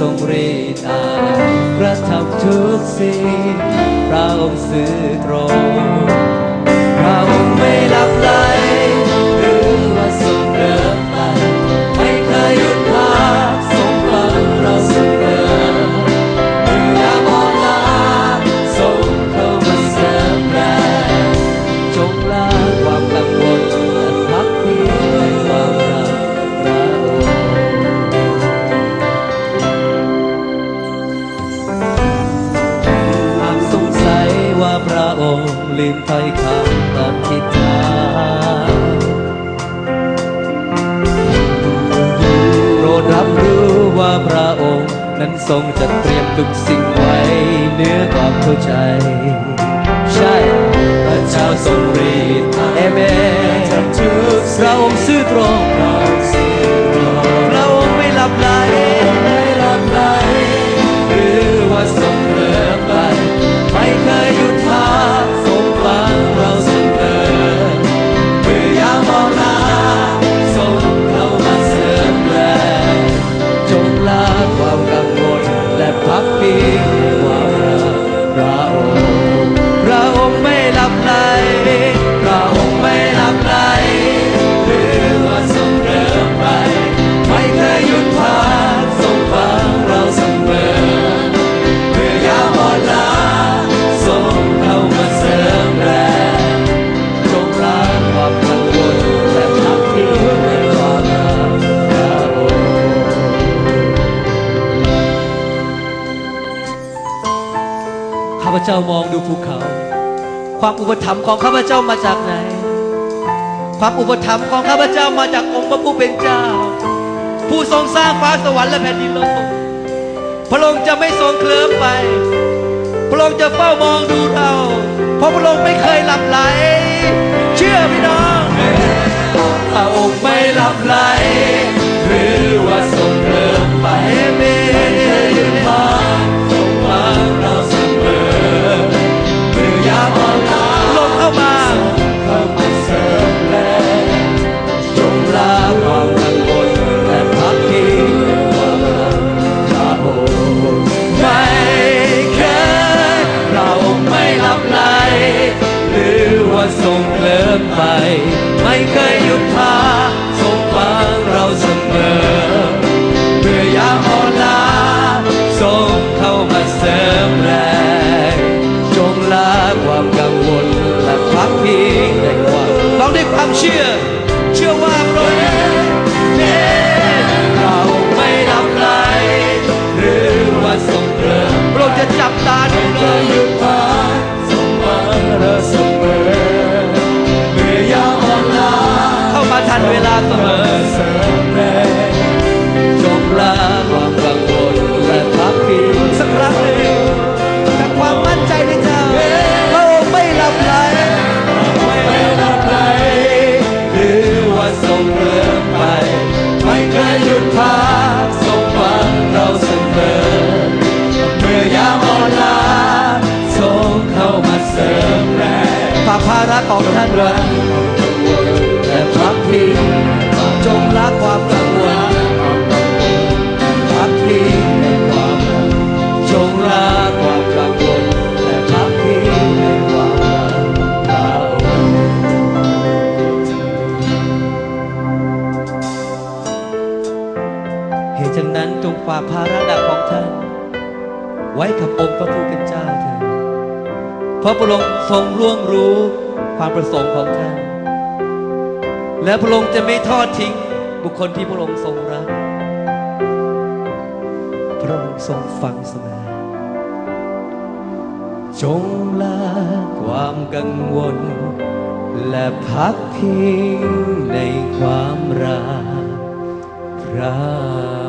ทรงรีตาประทับทุกสิ่งพระองค์สื่อตรง พระองค์ไม่หลับไหล ทรงจัดเตรียมทุกสิ่งไว้เหนื้อความเข้าใจ ใช่พระเจ้าทรงรีดเอเมนพระองค์ซื่อตรง เจ้ามองดูภูเขา ความอุปถัมภ์ของข้าพเจ้ามาจากไหน ความอุปถัมภ์ของข้าพเจ้ามาจากองค์พระผู้เป็นเจ้า ผู้ทรงสร้างฟ้าสวรรค์และแผ่นดินโลกพระองค์จะไม่ทรงเคลิ้มไป พระองค์จะเฝ้ามองดูเรา เพราะพระองค์ไม่เคยหลับไหล เชื่อพี่น้อง เคยหยุดพักทรงฟังเราเสมอเมื่อยามอ่อนล้าทรงเข้ามาเสริมแรงจงลาความกังวลและพักพิงในความร้องด้วยความเชื่อ เชื่อว่าามาทันเวลาเสมอเสมแรงจงลาความกังวลและพักพิงสักครั้งหนึ่งจากความมั่นใจในเจ้าพระองค์ไม่หลับไหลไม่หลับไหลหรือว่าทรงเลื่อนไป ไม่เคยหยุดพักทรงฟังเราเสมอเมื่อยามอ่อนล้าทรงเข้ามาเสริมแรงฝากภาระของท่านไว้และ พักพิงจงละความกังวลพักพิงในความรักจงลาความกังวลและพักพิงในความรักพระองค์เหตุฉะนั้นจงฝากภาระหนักของท่านไว้กับองค์พระผู้เป็นเจ้าเถิดเพราะพระองค์ทรงร่วงรู้ความประสงค์ของท่าน และพระองค์จะไม่ทอดทิ้งบุคคลที่พระองค์ทรงรัก พระองค์ทรงฟังเสมอ จงลาความกังวล และพักพิงในความรักพระ